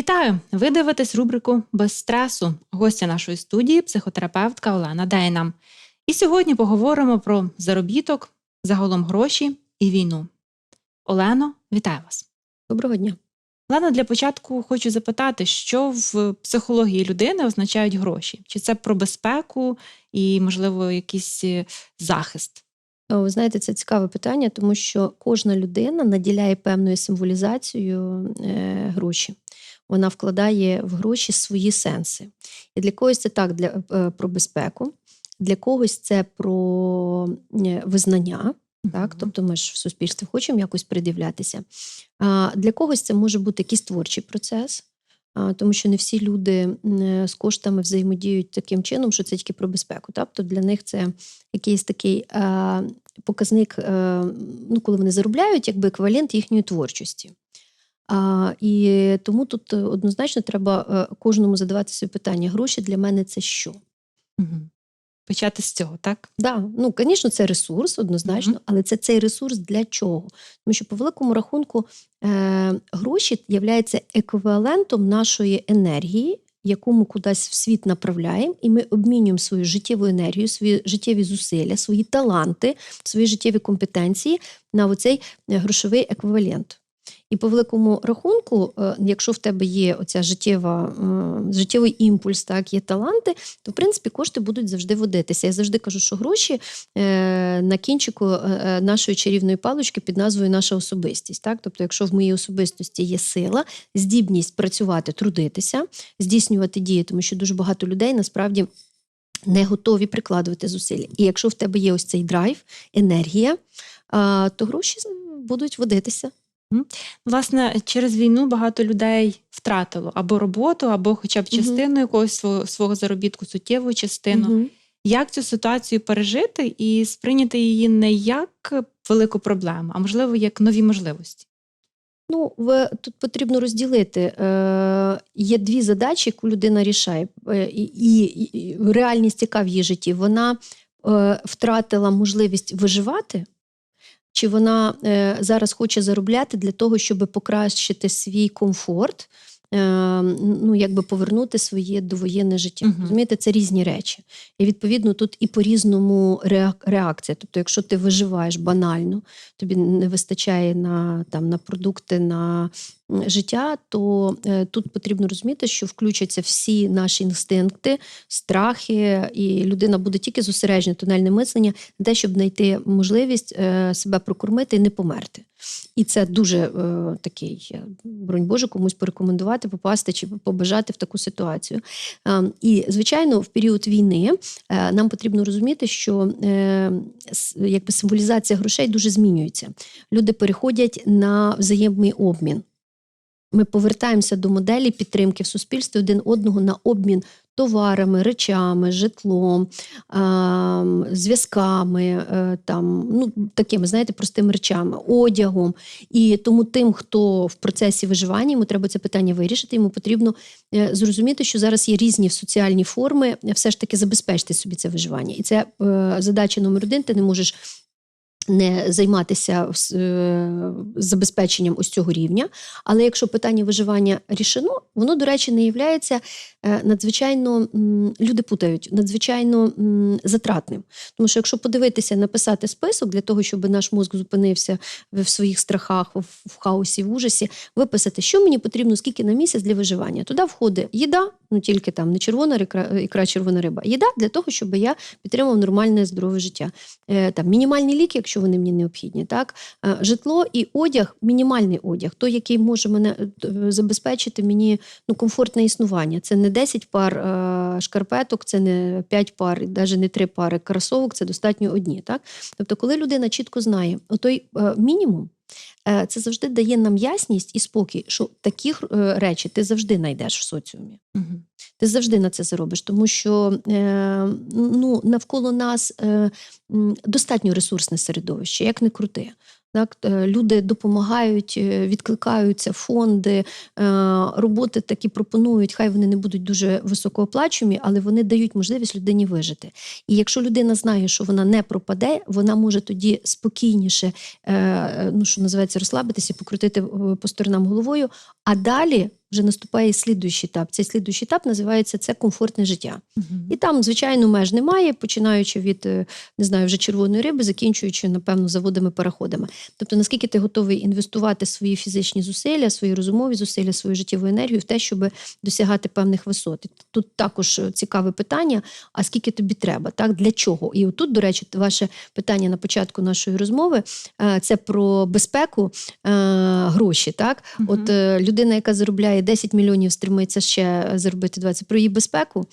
Вітаю! Ви дивитесь рубрику Без стресу. Гостя нашої студії психотерапевтка Олена Дейна. І сьогодні поговоримо про заробіток, загалом гроші і війну. Олено, вітаю вас! Доброго дня. Олена, для початку хочу запитати, що в психології людини означають гроші? Чи це про безпеку і, можливо, якийсь е, захист? Ви знаєте, це цікаве питання, тому що кожна людина наділяє певною символізацією е, гроші. Вона вкладає в гроші свої сенси. І для когось це так для, е, про безпеку, для когось це про е, визнання. Так, тобто ми ж в суспільстві хочемо якось придивлятися. А для когось це може бути якийсь творчий процес, а, тому що не всі люди е, з коштами взаємодіють таким чином, що це тільки про безпеку. Тобто для них це якийсь такий а, показник, а, ну, коли вони заробляють, якби еквівалент їхньої творчості. А, І тому тут однозначно треба е, кожному задавати собі питання: гроші для мене це що? Угу. Почати з цього, так? Да, ну звісно, це ресурс однозначно, mm-hmm. але це цей ресурс для чого? Тому що по великому рахунку е, гроші являються еквівалентом нашої енергії, яку ми кудись в світ направляємо, і ми обмінюємо свою життєву енергію, свої життєві зусилля, свої таланти, свої життєві компетенції на оцей грошовий еквівалент. І по великому рахунку, е, якщо в тебе є оця життєва, е, життєвий імпульс, так, є таланти, то в принципі кошти будуть завжди водитися. Я завжди кажу, що гроші е, на кінчику нашої чарівної палички під назвою Наша особистість. Так? Тобто, якщо в моїй особистості є сила, здібність працювати, трудитися, здійснювати дії, тому що дуже багато людей насправді. Не готові прикладувати зусилля. І якщо в тебе є ось цей драйв, енергія, то гроші будуть водитися. Власне, через війну багато людей втратило або роботу, або хоча б частину угу. якогось свого свого заробітку, суттєву частину. Угу. Як цю ситуацію пережити і сприйняти її не як велику проблему, а можливо, як нові можливості? Ну, в, тут потрібно розділити. Е, Є дві задачі, яку людина рішає, е, і, і, реальність, яка в її житті, вона е, втратила можливість виживати. Чи вона е, зараз хоче заробляти для того, щоб покращити свій комфорт, ну якби повернути своє довоєнне життя? Uh-huh. Розумієте, це різні речі. І відповідно тут і по-різному реакція. Тобто, якщо ти виживаєш банально, тобі не вистачає на там на продукти, на життя, то е, тут потрібно розуміти, що включаться всі наші інстинкти, страхи, і людина буде тільки зосереджена, тунельне мислення, на те, щоб знайти можливість е, себе прокормити і не померти. І це дуже е, такий, бронь Боже, комусь порекомендувати, попасти чи побажати в таку ситуацію. Е, і, звичайно, в період війни е, нам потрібно розуміти, що е, якби символізація грошей дуже змінюється. Люди переходять на взаємний обмін. Ми повертаємося до моделі підтримки в суспільстві один одного на обмін товарами, речами, житлом, зв'язками, е, там, ну, такими, знаєте, простими речами, одягом. І тому тим, хто в процесі виживання, йому треба це питання вирішити, йому потрібно е, зрозуміти, що зараз є різні соціальні форми, все ж таки забезпечити собі це виживання. І це е, задача номер один. Ти не можеш не займатися е, забезпеченням ось цього рівня. Але якщо питання виживання рішено, воно, до речі, не є е, надзвичайно люди путають, надзвичайно затратним. Тому що, якщо подивитися, написати список для того, щоб наш мозк зупинився в своїх страхах, в хаосі, в ужасі, виписати, що мені потрібно, скільки на місяць для виживання. Туди входить їда, ну тільки там не червона ікра, ікра червона риба, їда для того, щоб я підтримав нормальне здорове життя. Е, там Мінімальні ліки, якщо вони мені необхідні. Так? Е, житло і одяг, мінімальний одяг, той, який може мене е, забезпечити мені ну, комфортне існування. Це не 10 пар е, шкарпеток, це не 5 пар, навіть не 3 пари кросовок, це достатньо одні. Так? Тобто, коли людина чітко знає, отой мінімум. Це завжди дає нам ясність і спокій, що такі речі ти завжди знайдеш в соціумі. Угу. Ти завжди на це заробиш, тому що е, ну, навколо нас е, достатньо ресурсне середовище, як не крути. Так, е, Люди допомагають, е, відкликаються, фонди, е, роботи такі пропонують, хай вони не будуть дуже високооплачувані, але вони дають можливість людині вижити. І якщо людина знає, що вона не пропаде, вона може тоді спокійніше, ну що називається, розслабитися, покрутити по сторонам головою, А далі вже наступає слідуючий етап. Цей слідуючий етап називається це комфортне життя. І там, звичайно, меж немає, починаючи від е, не знаю, вже червоної риби, закінчуючи, напевно, заводами переходами. Тобто, наскільки ти готовий інвестувати свої фізичні зусилля, свої розумові зусилля, свою життєву енергію в те, щоб досягати певних висот. І Тут також е, цікаве питання: а скільки тобі треба? Так для чого? І отут, до речі, ваше питання на початку нашої розмови е, це про безпеку гроші. Так, Мгм. от людина, яка заробляє 10 мільйонів, стремиться ще заробити 20, про її безпеку.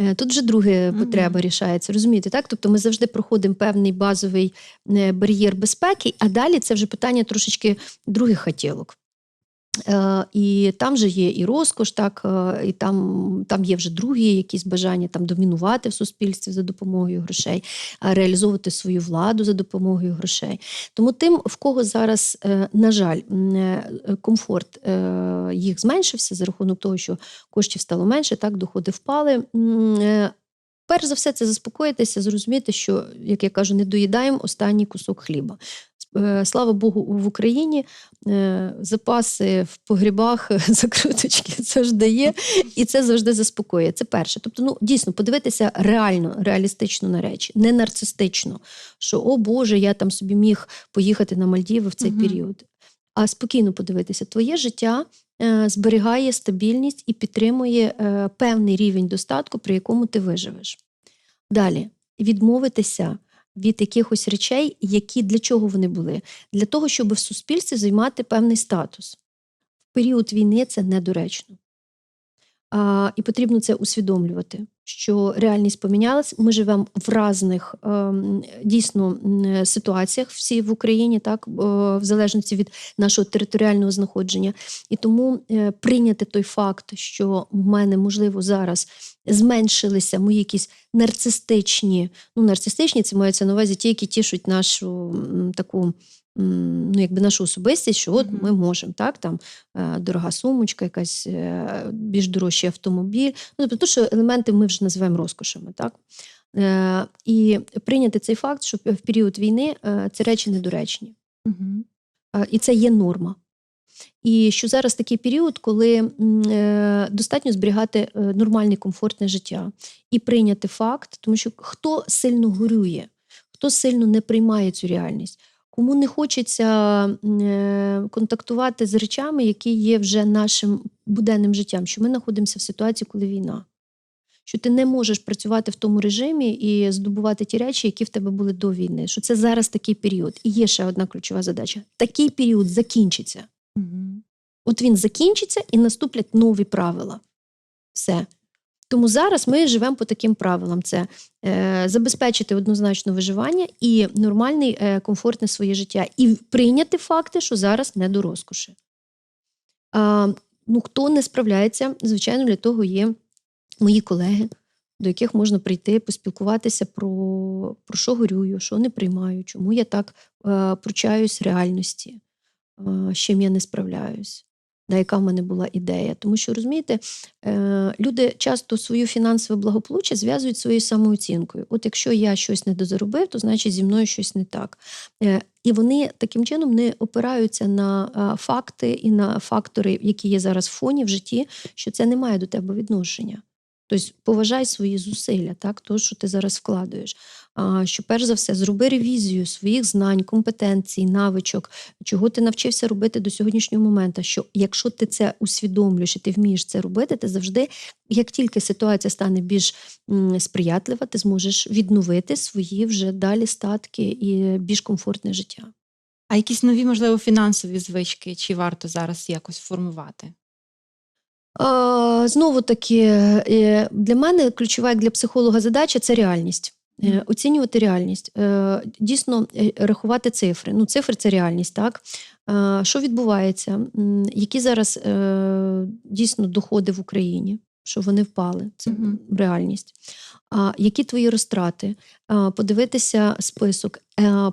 Е, Тут вже друге потреба рішається, розумієте, так? Тобто ми завжди проходимо певний базовий е, бар'єр безпеки, а далі це вже питання трошечки других хотілок. Е, і там же є і розкош, так, е, і там, там є вже другі якісь бажання там, домінувати в суспільстві за допомогою грошей, а реалізовувати свою владу за допомогою грошей. Тому тим, в кого зараз, е, на жаль, е, комфорт е, їх зменшився за рахунок того, що коштів стало менше, так, доходи впали. е, Перш за все, це заспокоїтися, зрозуміти, що, як я кажу, не доїдаємо останній кусок хліба. Е, Слава Богу, в Україні е, запаси в погрібах, закруточки завжди є, і це завжди заспокоює. Це перше. Тобто, ну дійсно подивитися реально, реалістично на речі, не нарцистично, що о Боже, я там собі міг поїхати на Мальдіви в цей Мгм. період. А спокійно подивитися, твоє життя е, зберігає стабільність і підтримує певний рівень достатку, при якому ти виживеш. Далі відмовитися від якихось речей, які для чого вони були? Для того, щоб в суспільстві займати певний статус. В період війни це недоречно. А, і потрібно це усвідомлювати, що реальність помінялась. Ми живемо в різних ем, дійсно ситуаціях всі в Україні, так, е, в залежності від нашого територіального знаходження. І тому е, прийняти той факт, що в мене, можливо, зараз зменшилися мої якісь нарцистичні, ну, нарцистичні це мається на увазі ті, які тішуть нашу таку. Ну, якби нашу особистість, що от ми можемо, так, там е, дорога сумочка, якась е, більш дорожчий автомобіль. Ну, тобто, що елементи ми вже називаємо розкошами, так? Е, І прийняти цей факт, що в період війни ці речі недоречні. І це є норма. І що зараз такий період, коли достатньо зберігати нормальне, комфортне життя і прийняти факт, тому що хто сильно горює, хто сильно не приймає цю реальність, кому не хочеться е, контактувати з речами, які є вже нашим буденним життям, що ми знаходимося в ситуації, коли війна. Що ти не можеш працювати в тому режимі і здобувати ті речі, які в тебе були до війни. Що це зараз такий період. І є ще одна ключова задача: такий період закінчиться. Мгм. От він закінчиться і наступлять нові правила. Все. Тому зараз ми живемо по таким правилам: це е, забезпечити однозначно виживання і нормальне, е, комфортне своє життя, і прийняти факти, що зараз не до розкоші. А, ну, хто не справляється, звичайно, для того є мої колеги, до яких можна прийти, поспілкуватися про, про що горюю, що не приймаю, чому я так е, пручаюсь реальності, е, з чим я не справляюсь. Да, яка в мене була ідея. Тому що, розумієте, е, люди часто свою фінансове благополуччя зв'язують своєю самооцінкою. От якщо я щось не дозаробив, то значить зі мною щось не так. Е, і вони таким чином не опираються на е, факти і на фактори, які є зараз в фоні в житті, що це не має до тебе відношення. Тобто поважай свої зусилля, так, то, що ти зараз вкладаєш. А, що перш за все зроби ревізію своїх знань, компетенцій, навичок, чого ти навчився робити до сьогоднішнього моменту. Що якщо ти це усвідомлюєш і ти вмієш це робити, ти завжди, як тільки ситуація стане більш сприятлива, ти зможеш відновити свої вже далі статки і більш комфортне життя. А якісь нові, можливо, фінансові звички, чи варто зараз якось формувати? Знову таки, е, для мене ключова як для психолога задача це реальність. Е, Оцінювати реальність, Е, дійсно рахувати цифри. Ну, цифри це реальність, так? Що відбувається? Які зараз дійсно доходи в Україні? Що вони впали, це Мгм. реальність. А які твої розтрати? Подивитися список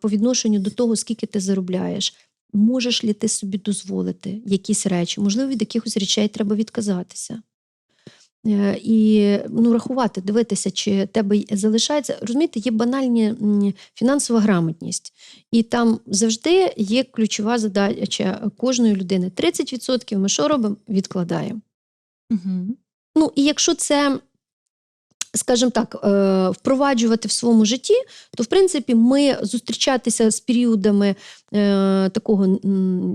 по відношенню до того, скільки ти заробляєш. Можеш ли ти собі дозволити якісь речі? Можливо, від якихось речей треба відказатися. Е, і ну, рахувати, дивитися, чи тебе залишається. Розумієте, є банальні фінансова грамотність, і там завжди є ключова задача кожної людини. 30% ми що робимо? Відкладаємо. Угу. Ну, і якщо це скажімо так, е, впроваджувати в своєму житті, то в принципі ми зустрічатися з періодами е, такого,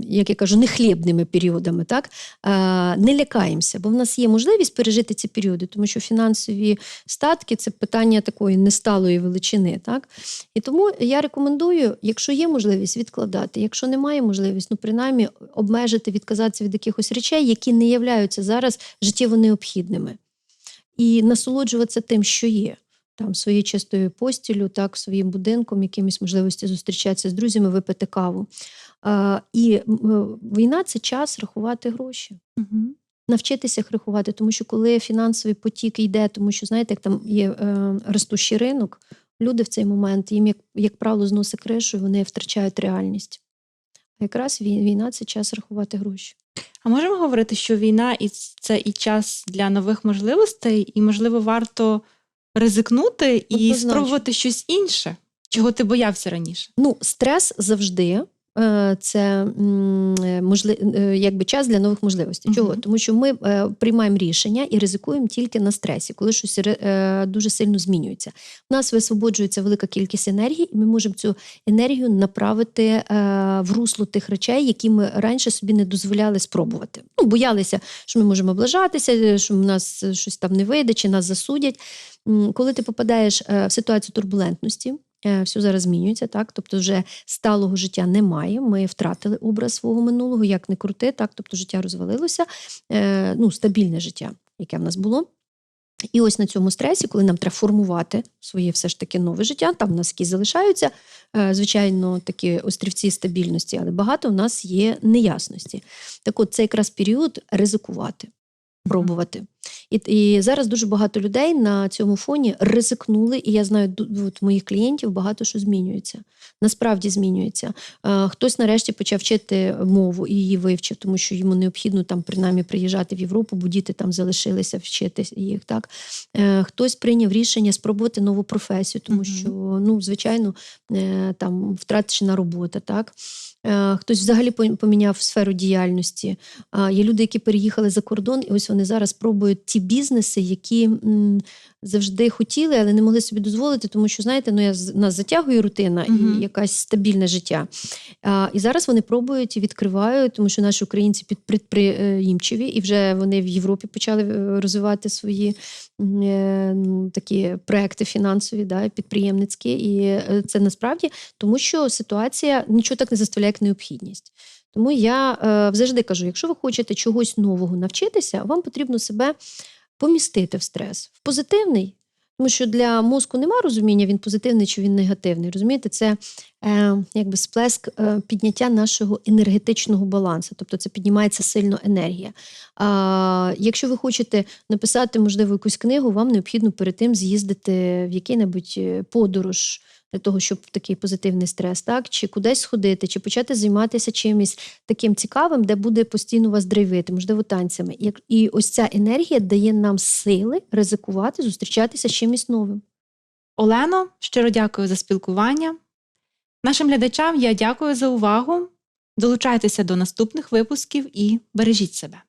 як я кажу, нехлібними періодами, так е, не лякаємося, бо в нас є можливість пережити ці періоди, тому що фінансові статки це питання такої несталої величини. Так? І тому я рекомендую, якщо є можливість, відкладати, якщо немає можливості, ну принаймні обмежити, відказатися від якихось речей, які не являються зараз життєво необхідними і насолоджуватися тим, що є. Там своєю чистою постілю, так, своїм будинком, якимись можливості зустрічатися з друзями, випити каву. А, І війна це час рахувати гроші. Угу. Навчитися їх рахувати, тому що коли фінансовий потік йде, тому що, знаєте, як там є е, ростущий ринок, люди в цей момент їм, як, як правило, зносить кришу, вони втрачають реальність. А якраз війна це час рахувати гроші. А можемо говорити, що війна і це і час для нових можливостей, і, можливо, варто ризикнути і Однозначно. спробувати щось інше, чого ти боявся раніше? Ну, стрес завжди це е, можли, е, якби час для нових можливостей. Чого? Uh-huh. Тому що ми приймаємо рішення і ризикуємо тільки на стресі, коли щось дуже сильно змінюється. У нас висвободжується велика кількість енергії, і ми можемо цю енергію направити в русло тих речей, які ми раніше собі не дозволяли спробувати. Ну, Боялися, що ми можемо облажатися, що в нас щось там не вийде, чи нас засудять. Коли ти попадаєш в ситуацію турбулентності. Е, все зараз змінюється, так тобто, вже сталого життя немає. Ми втратили образ свого минулого, як не крути, так тобто життя розвалилося, е, ну стабільне життя, яке в нас було. І ось на цьому стресі, коли нам треба формувати своє все ж таки нове життя, там в нас які залишаються, е, звичайно, такі острівці стабільності, але багато в нас є неясності. Так от це якраз період ризикувати пробувати. І і зараз дуже багато людей на цьому фоні ризикнули, і я знаю, от моїх клієнтів багато що змінюється. Насправді змінюється. Е, хтось нарешті почав вчити мову і її вивчив, тому що йому необхідно там принаймні приїжджати в Європу, бо діти там залишилися вчити їх. Так е, хтось прийняв рішення спробувати нову професію, тому що ну, звичайно е, там втрачена робота. так. Е, хтось взагалі поміняв сферу діяльності. Є люди, які переїхали за кордон, і ось вони зараз пробують ті бізнеси, які завжди хотіли, але не могли собі дозволити, тому що, знаєте, ну я нас затягує рутина uh і якась стабільне життя. А, І зараз вони пробують і відкривають, тому що наші українці підприємчиві, і вже вони в Європі почали е, розвивати свої е, такі проекти фінансові, да, підприємницькі. І е, це насправді тому, що ситуація нічого так не заставляє, як необхідність. Тому я е, завжди кажу: якщо ви хочете чогось нового навчитися, вам потрібно себе помістити в стрес, в позитивний. Тому що для мозку нема розуміння, він позитивний чи він негативний. Розумієте, це е, якби сплеск е, підняття нашого енергетичного балансу, тобто це піднімається сильно енергія. А якщо ви хочете написати, можливо, якусь книгу, вам необхідно перед тим з'їздити в який-небудь е, подорож для того, щоб такий позитивний стрес, так чи кудись сходити, чи почати займатися чимось таким цікавим, де буде постійно вас драйвити, можливо, танцями. І ось ця енергія дає нам сили ризикувати, зустрічатися з чимось новим. Олено, щиро дякую за спілкування. Нашим глядачам я дякую за увагу. Долучайтеся до наступних випусків і бережіть себе.